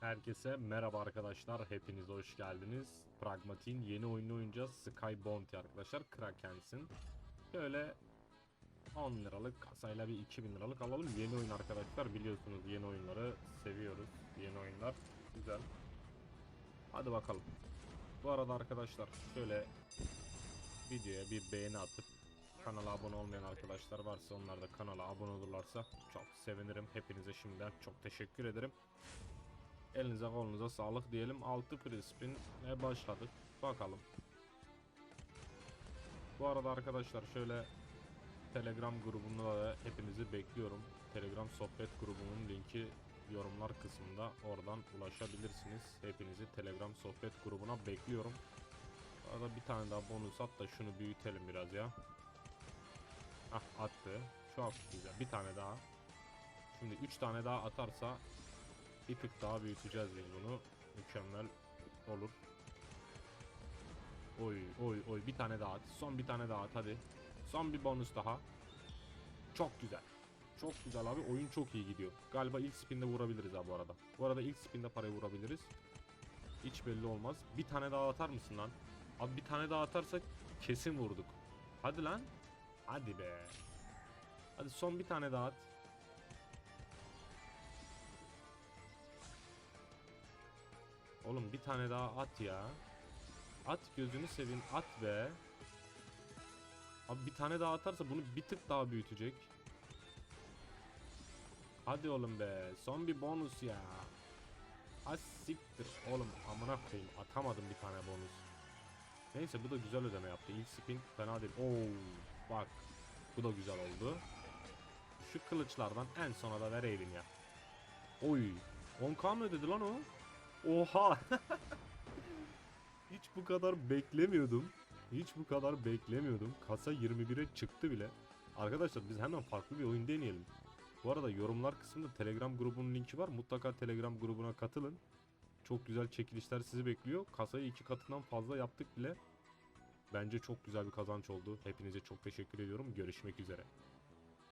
Herkese merhaba arkadaşlar. Hepiniz hoş geldiniz. Pragmatik'in yeni oyununu oynayacağız. Sky Bounty arkadaşlar. Krakens'in. Şöyle 10 liralık kasayla bir 2000 liralık alalım. Yeni oyun arkadaşlar. Biliyorsunuz yeni oyunları seviyoruz. Yeni oyunlar güzel. Hadi bakalım. Bu arada arkadaşlar şöyle videoya bir beğeni atıp kanala abone olmayan arkadaşlar varsa onlar da kanala abone olurlarsa çok sevinirim. Hepinize şimdiden çok teşekkür ederim. Elinize kolunuza sağlık diyelim. 6 Crispin ve başladık. Bakalım. Bu arada arkadaşlar şöyle Telegram grubunda da hepinizi bekliyorum. Telegram sohbet grubunun linki yorumlar kısmında oradan ulaşabilirsiniz. Hepinizi Telegram sohbet grubuna bekliyorum. Bu arada bir tane daha bonus at da şunu büyütelim biraz ya. Ah attı. Çok güzel. Bir tane daha. Şimdi 3 tane daha atarsa bir tık daha büyüteceğiz biz bunu. Mükemmel olur. Oy oy oy bir tane daha at. Son bir tane daha at hadi. Son bir bonus daha. Çok güzel. Çok güzel abi. Oyun çok iyi gidiyor. Galiba ilk spinde vurabiliriz ha bu arada. Bu arada ilk spinde parayı vurabiliriz. Hiç belli olmaz. Bir tane daha atar mısın lan? Abi bir tane daha atarsak kesin vurduk. Hadi lan. Hadi be. Hadi son bir tane daha at. Oğlum bir tane daha at ya. At gözünü sevin at be. Abi bir tane daha atarsa bunu bir tık daha büyütecek. Hadi oğlum be. Son bir bonus ya. Az siktir. Oğlum amına koyayım. Atamadım bir tane bonus. Neyse bu da güzel ödeme yaptı. İlk spin fena değil. Oo bak. Bu da güzel oldu. Şu kılıçlardan en sona da vereyim ya. Oy. 10k mı ödedi lan o? Oha. Hiç bu kadar beklemiyordum. Hiç bu kadar beklemiyordum. Kasa 21'e çıktı bile. Arkadaşlar biz hemen farklı bir oyun deneyelim. Bu arada yorumlar kısmında Telegram grubunun linki var. Mutlaka Telegram grubuna katılın. Çok güzel çekilişler sizi bekliyor. Kasayı iki katından fazla yaptık bile. Bence çok güzel bir kazanç oldu. Hepinize çok teşekkür ediyorum. Görüşmek üzere.